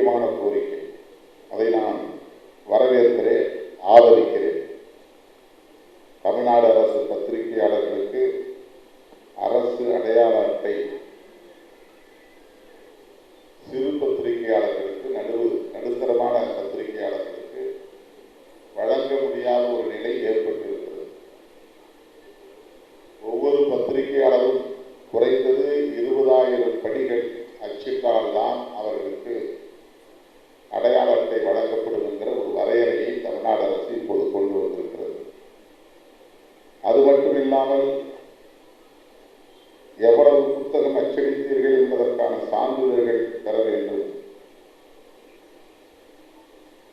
முக்கியமான கோரிக்கை. அதை நான் வரவேற்கிறேன் ஆதரிக்கிறேன். தமிழ்நாடு அரசு பத்திரிகையாளர்களுக்கு அரசு அடையாள அட்டை சிறு பத்திரிகையாளர்களுக்கு நடுவு நடுத்தரமான பத்திரிகையாளர்களுக்கு வழங்க முடியாத ஒரு நிலை ஏற்பட்டிருக்கிறது ஒவ்வொரு பத்திரிகையாளரும் குறைந்தது இருபதாயிரம் படிகள் அச்சிட்டால்தான் அவர்களுக்கு அடையாள அட்டை வழங்கப்படும் என்கிற ஒரு வரையறையை தமிழ்நாடு அரசு இப்போது கொண்டு வந்திருக்கிறது அது மட்டும் இல்லாமல் எவ்வளவு புத்தகம் அச்சடித்தீர்கள் என்பதற்கான சான்றிதழ்கள் பெற வேண்டும்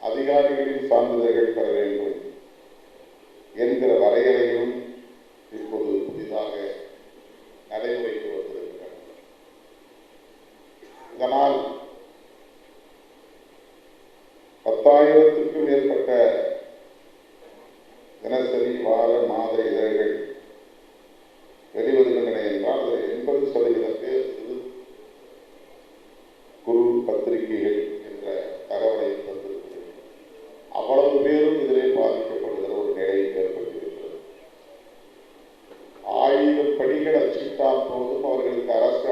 அதிகாரிகளின் சான்றிதழ்கள் பெற வேண்டும் என்கிற வரையறையும் இப்போது புதிதாக நடைமுறைக்கு வந்திருக்கிறது இதனால் பத்தாயிரத்திற்கும் மேற்பட்ட தினசரி வார மாத இதழ்கள் வெளிவருகின்றன என்றால் அதில் எண்பது சதவீத பேர் சிறு குறு பத்திரிகைகள் என்ற தகவலை தந்திருக்கிறது அவ்வளவு பேரும் இதிலே பாதிக்கப்படுகிற ஒரு நிலை ஏற்பட்டிருக்கிறது. ஆயிரம் படிகள் அச்சிட்டால் போதும் அவர்களுக்கு அரசு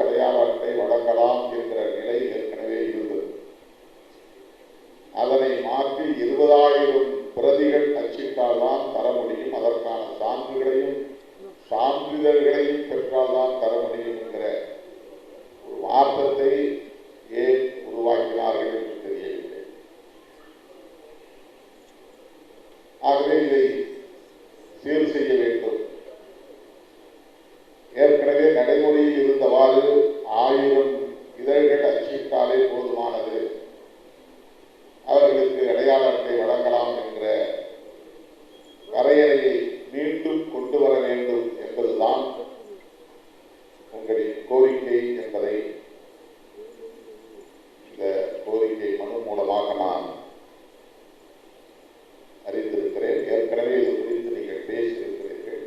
ஆகவே இதை சீர் செய்ய வேண்டும். ஏற்கனவே நடைமுறையில் இருந்தவாறு ஆயிரம் இதழ்கள் அச்சிட்டாலே போதுமானது. அவர்களுக்கு அடையாள அட்டை வழங்கலாம் என்ற வரையறையை மீண்டும் கொண்டு வர வேண்டும் என்பதுதான் உங்களின் கோரிக்கை என்பதை இந்த கோரிக்கை மனு மூலமாக நான் அறிந்திருக்கிறேன் ஏற்கனவே இது குறித்து நீங்கள் பேசியிருக்கிறீர்கள்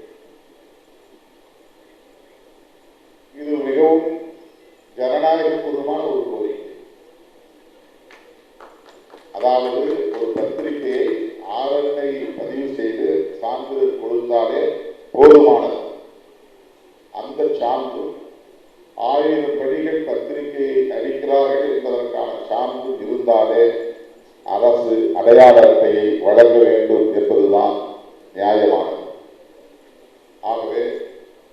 இது மிகவும் ஜனநாயகபூர்வமான ஒரு கோரிக்கை அதாவது ஒரு பத்திரிகையை ஆர்என்ஐ பதிவு செய்து சான்றிதழ் கொடுத்தாலே போதுமானது அந்த சான்று ஆயிரம் படிகள் பத்திரிகையை அளிக்கிறார்கள் என்பதற்கான சான்று இருந்தாலே அரசு அடையாள அட்டையை வழங்க வேண்டும் என்பதுதான் நியாயமானது. ஆகவே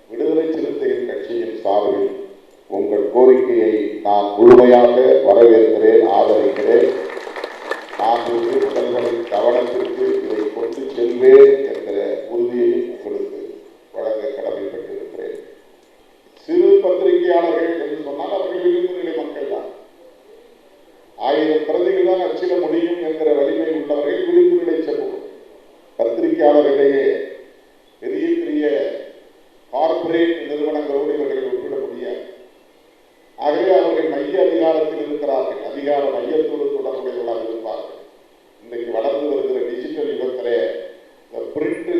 விடுதலை சிறுத்தைகள் கட்சியின் சார்பில் உங்கள் கோரிக்கையை நான் முழுமையாக வரவேற்கிறேன் ஆதரிக்கிறேன். நான் முதல்வரின் கவனத்திற்கு இதை கொண்டு செல்வேன் என்கிற உறுதியை உங்களுக்கு வழங்க கடமைப்பட்டிருக்கிறேன் சிறு பத்திரிகையாளர்கள் என்று சொன்னால் அவர்கள் விளிம்பு நிலை மக்கள் தான் ஆயிரம் பிரதிகள் தான் அச்சிட முடியும் என்கிற வலிமை உள்ளவர்கள் விளிம்பு நிலை சமூகம் பத்திரிகையாளர்களிடையே பெரிய பெரிய கார்ப்பரேட் நிறுவனங்களோடு இவர்கள் ஒப்பிட முடியாது ஆகவே அவர்கள் மைய அதிகாரத்தில் இருக்கிறார்கள் அதிகார மையத்தோடு தொடர்புடையவர்களாக இருப்பார்கள் இன்றைக்கு வளர்ந்து வருகிற டிஜிட்டல் யுகத்திலே இந்த பிரிண்ட்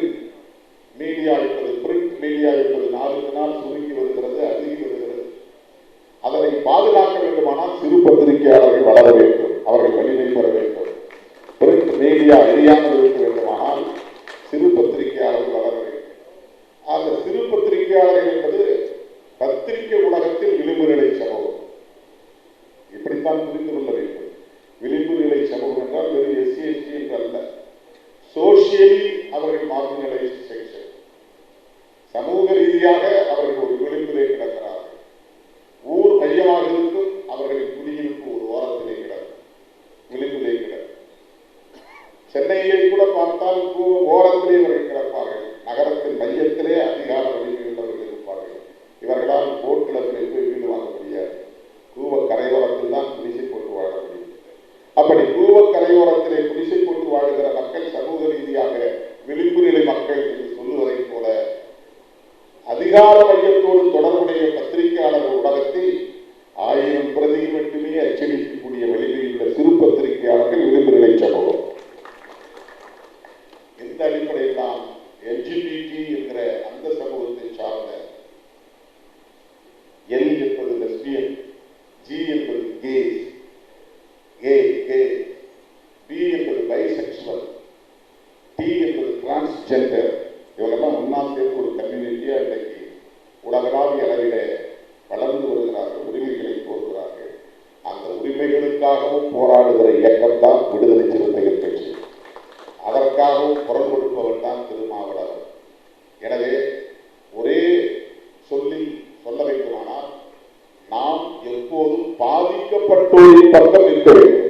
மீடியா என்பது பிரிண்ட் மீடியா என்பது நாளுக்கு நாள் சுருங்கி வருகிறது அருகி வருகிறது அதனை பாதுகாக்க வேண்டுமானால் சிறு பத்திரிகையாளர்கள் வளர வேண்டும் அவர்கள் வலிமை பெற வேண்டும் பிரிண்ட் மீடியா எரியாமல் இருக்க வேண்டுமானால் சிறு பத்திரிகையாளர்கள் வளர வேண்டும் ஆக சிறு பத்திரிகையாளர்கள் என்பது பத்திரிகை உலகத்தில் விளிம்பு நிலை சமூகம் இப்படித்தான் புரிந்து கொள்ள வேண்டும் விளிம்பு நிலை சமூகம் எஸ்சி எஸ்டி அல்ல சோசியலி அவர்கள் மார்ஜினலைஸ் அதிகார மையத்தோடு தொடர்புடைய பத்திரிகையாளர் உலகத்தில் ஆயிரம் பிரதி மட்டுமே அச்சடிக்கக்கூடிய வழியில் இந்த சிறு பத்திரிகையாளர்கள் விரும்புகளை சம்பவம் எந்த அடிப்படையில் நாம் எல்ஜிபிடி அந்த சமூகத்தை சார்ந்த எல் என்பது லெஸ்பியன் ஜி என்பது கே ஏ கே பி என்பது பைசெக்சுவல் டி என்பது டிரான்ஸ்ஜெண்டர் உலகளாவிய அளவிலே வளர்ந்து வருகிறார்கள் உரிமைகளை கோருகிறார்கள் அந்த உரிமைகளுக்காகவும் போராடுகிற இயக்கம்தான் விடுதலை சிறுத்தைகள் கட்சி அதற்காகவும் குரல் கொடுப்பவர் தான் திருமாவளவன். எனவே ஒரே சொல்லி சொல்ல வேண்டுமானால் நாம் எப்போதும் பாதிக்கப்பட்டோரின் பக்கம் இருக்க வேண்டும்.